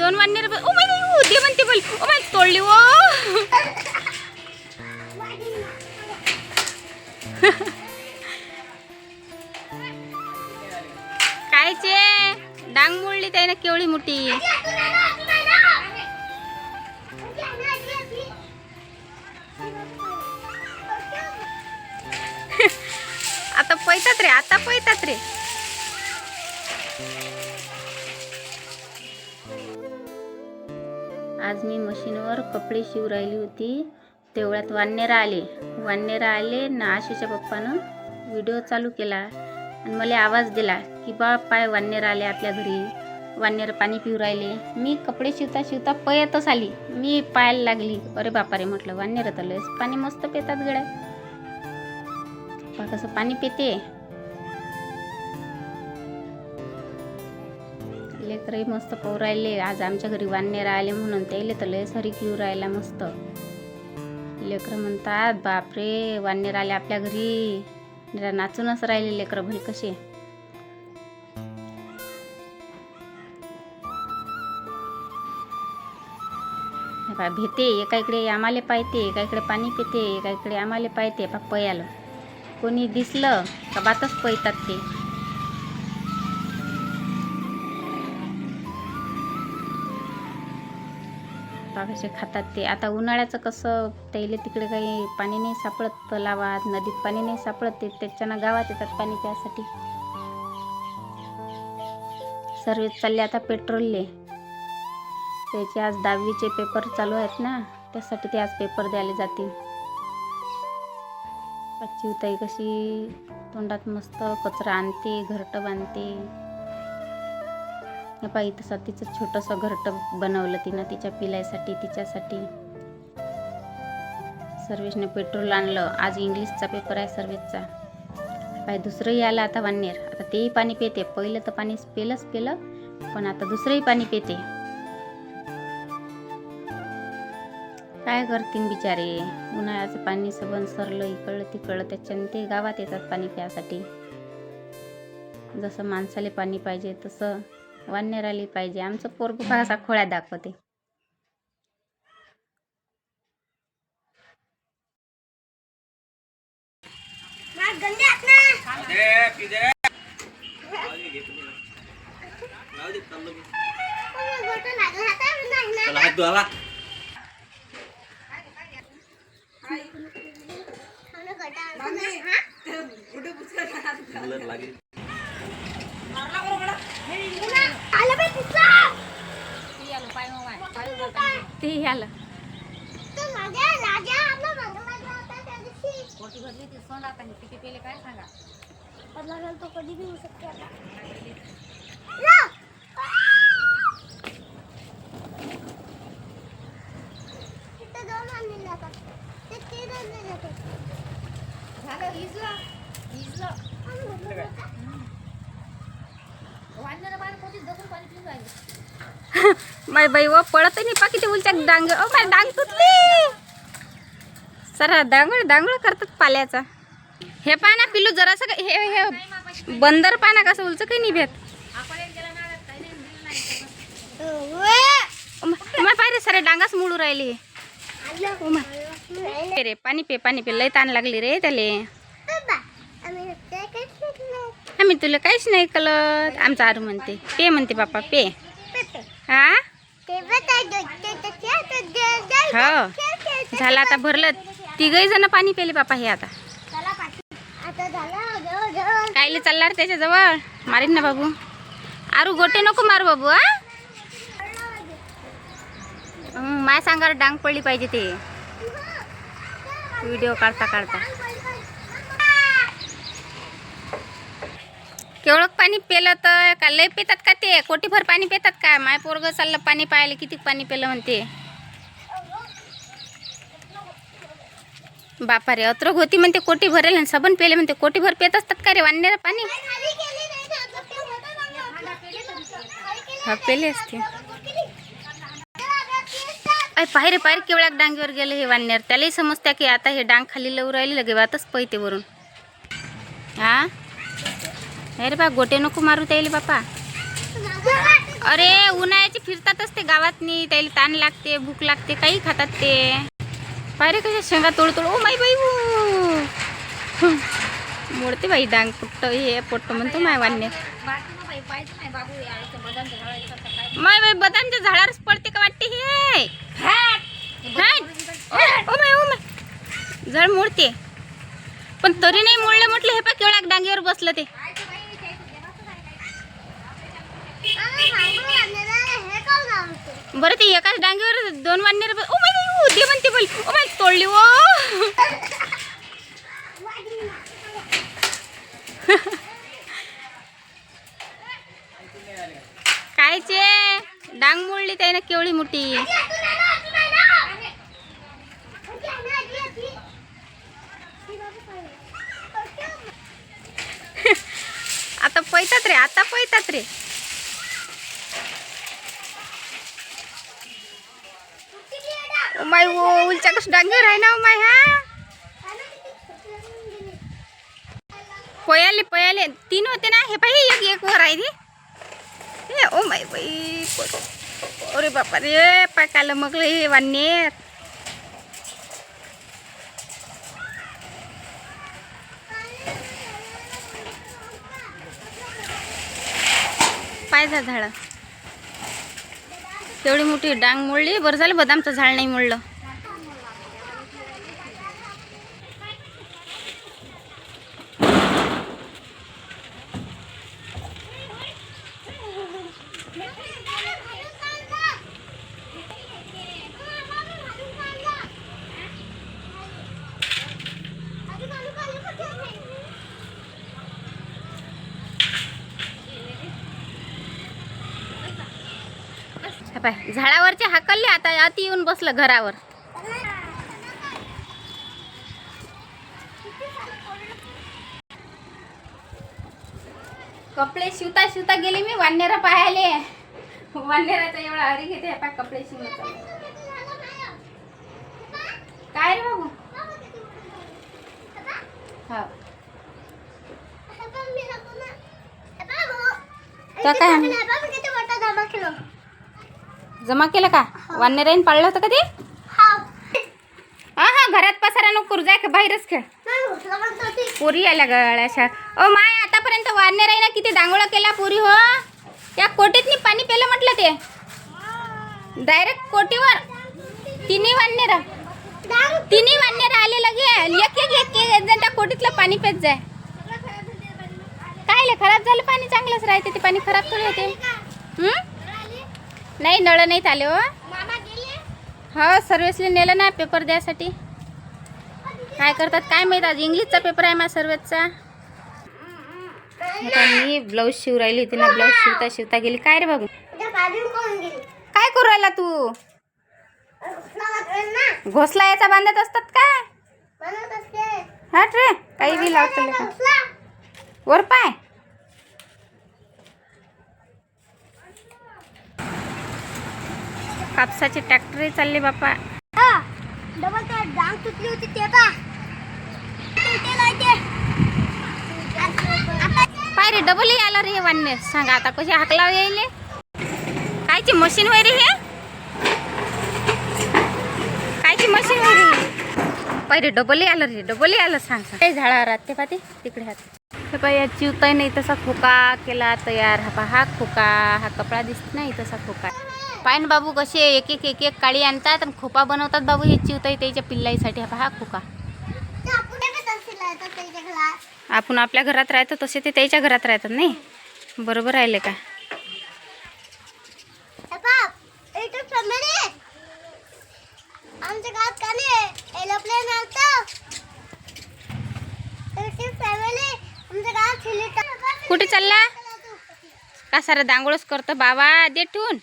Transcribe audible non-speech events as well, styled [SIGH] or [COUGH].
दोन वान्नेर oh my oh म्हणते बोल. ओ माय तोडली ओ. कायचे? डांग मोडली त्याने केवढी मोठी. [LAUGHS] आता पैतात रे आता पैतात रे. आज मी मशीनवर कपडे शिव राहिली होती. तेवढ्यात वानेरा आले. वानेरा आले ना आशीच्या पप्पानं व्हिडिओ चालू केला आणि मला आवाज दिला की बा पाय वानेर आले आपल्या घरी. वानेर पाणी पिऊ राहिले. मी कपडे शिवता शिवता पयतच आली. मी पायाला लागली. अरे बापारे म्हटलं वानेर तर लयच पाणी मस्त पितात गड्या. कसं पाणी पिते. लेकरही मस्त पाहू राहिले. आज आमच्या घरी वानेरा राहिले म्हणून त्याले तर लय सरी पिऊ राहिला मस्त. लेकरं म्हणतात बापरे वानेर राहिले आपल्या घरी. जरा नाचूनच राहिले लेकरं भल कसे. भेते एका इकडे आम्हाला पाहते एका इकडे पाणी पिते एका इकडे आम्हाला पाहते पप्पा पयालं. कोणी दिसलं का बातच पळतात ते. असे कसे खातात ते. आता उन्हाळ्याचं कसं त्याला तिकडे काही पाणी नाही सापडत तलावात नदीत पाणी नाही सापडत ते त्याच्यानं गावात येतात पाणी प्यासाठी सर्व चालले आता पेट्रोलले. त्याचे आज दहावीचे पेपर चालू आहेत ना त्यासाठी ते आज पेपर द्यायला जातील. चिवताई कशी तोंडात मस्त कचरा आणते घरटं बांधते. हे पाहिजे तसं तिचं छोटंसं घरटं बनवलं तिनं तिच्या पिलायसाठी तिच्यासाठी. सर्वेशने पेट्रोल आणलं. आज इंग्लिशचा पेपर आहे सर्वेशचा. पाय दुसरंही आलं आता वानेर आता तेही पाणी पिते. पहिलं तर पाणी पेलंच पेलं पण आता दुसरंही पाणी पिते. काय करतीन बिचारे? उन्हाळ्याचं पाणी सबन सरलं इकडलं तिकडलं त्याच्याने ते गावात येतात पाणी प्यासाठी. जसं माणसाले पाणी पाहिजे तसं वानेर आली पाहिजे आमचं पोरग कसा खोळ्या दाखवते चला हात धुवा लागेल ते आलं तो कधी बी होऊ शकते आता तिथे दोन आणले जातात ते तीन आणले जातात माय बाई व पळत नाही पा किती उलच्या डांग. ओ माय डांग तुटली. सरा डांगळ डांगळ करतात पाल्याचा. हे पहा ना पिल्लू जरासं हे हे बंदर पहा ना कसं उलचं काही नाही भेट माय पाय रे सरे डांगाच मुळू राहिली. पे रे पाणी पे पाणी पे लय ताण लागली रे त्याले. आम्ही तुला काहीच नाही कळत. आमचा आरू म्हणते. पे म्हणते बापा पे. हा? हो. झालं आता भरलं. तिघही जण पाणी पेले बापा हे आता. कायले चालला त्याच्याजवळ? मारीन ना बाबू. आरू गोटे नको मारू बाबू हा? हं, माय सांगावर डांग पडली पाहिजे ते. व्हिडिओ काढता काढता. केवढं पाणी पेलं तर का? लय पितात का ते? कोटीभर पाणी पितात का? माय पोरग चाललं पाणी पाहायला किती पाणी पेलं म्हणते. बापा रे अत्रग होती म्हणते कोटी भरेल आणि सबन पेले म्हणते कोटी भर पेत असतात का रे वानेर पाणी? हा पेले असते. अय पाय रे पाय डांगीवर गेले हे वानेर त्यालाही समजत्या की आता हे डांग खाली लवू राहिली लगे वातच पैते वरून. हा? अरे बा गोटे नको मारू त्याले बापा. अरे उन्हाळ्याचे फिरतातच ते गावात नाही त्याला ताण लागते भूक लागते काही खातात ते. पायरे कशा शेंगा तोड तोड ओ माई बाई मोडते बाई डांग पुट्ट हे पोट्ट म्हणतो माय वान्य. माय बाई बदामच्या झाडावरच पडते का वाटते हे? Oh my oh my. झाड मोडते. पण तरी नाही मोडलं म्हटलं हे पा केवळ डांगीवर बसलं ते आम्ही सांगू आणलेलं आहे, हे कोण लावतो? बरं ते एकाच डांगीवर दोन वानर ओ माय दे म्हणते बोल. ओ माय तोडली ओ. [LAUGHS] कायचे डांग मोडली त्यानं केवढी मोठी. [LAUGHS] आता पळतात रे आता पळतात रे. माय ओ उलच्या कस डांगीवर आहे ना ओ माय हा? पयाले पयाले. तीन होते ना हे पाहि एक एक वर आहे रे. हे ओ माय बाई अरे बापा रे पाकाला मग हे वान्नेर पाय झाड. तेवढी मोठी डांग मोडली. बरं झालं बदामचं झाड नाही मोडलं. पाय झाडावरचे हाकलले आता अति येऊन बसलं घरावर कपडे शिवता शिवता गेले मी वानेरा पाहायले वानेराचा एवढा हरी घेते पाय कपडे शिवण्याचा काय रे बाबू हा तर काय जमा केलं का? वानेराईन पाळलं होतं का ते? हा. हा घरात पसारा नको करू जाय का बाहेरच खेळ. पुरी आल्या गळ्याशा ओ माय आतापर्यंत वारणे राही ना किती दांगोळा केला पुरी हो? त्या कोटीतनी पाणी पेलं म्हटलं ते. डायरेक्ट कोटीवर. तिन्ही वानेर तिन्ही वानेर आले लगे एक एक एक एक जण त्या कोटीतलं पाणी पेत जाय. काय खराब झालं पाणी? चांगलंच राहते ते पाणी. खराब थोडी होते. हं? नाही नळ नाहीत आले हो. हो सर्व्हिसला नेलं ना पेपर द्यासाठी. काय करतात काय माहीत आज? इंग्लिशचा पेपर आहे माझा सर्वेचा मी ब्लाऊज शिव राहिली ना ब्लाऊज शिवता शिवता गेली. काय रे बाबू? काय करू राहिला तू? घोसला याचा बांधत असतात काय हट रे काही बी लावतो. वर पाय. कापसाचे ट्रॅक्टर चालले बापा. डबल ते डांग तुटली होती ते का ते लावते. आता पाय रे डबल आला रे वान्य सांगा आता कशी हाकला यायले कायची मशीन वय रे हे? कायची मशीन वय रे? पाय रे डबल आलं रे डबल आलं सांग सांग. काही झाडा राहते ते तिकडे हात. हे पाय या चिवताय नाही तसा खोका केला तयार. हा पा हा खोका. हा कपडा दिसत नाही तसा खोका. पाय ना बाबू कसे एक एक एक एक काळी आणतात आणि खोपा बनवतात बाबू हे चिवताई त्याच्या पिल्लाईसाठी. हा पहा खोका. आपण आहे आपल्या घरात राहतो तसे ते त्याच्या घरात राहतात नाही? बरोबर राहिले का? कुठे चालला? का सारं दांगोळच करतो बाबा? दे ठेवून.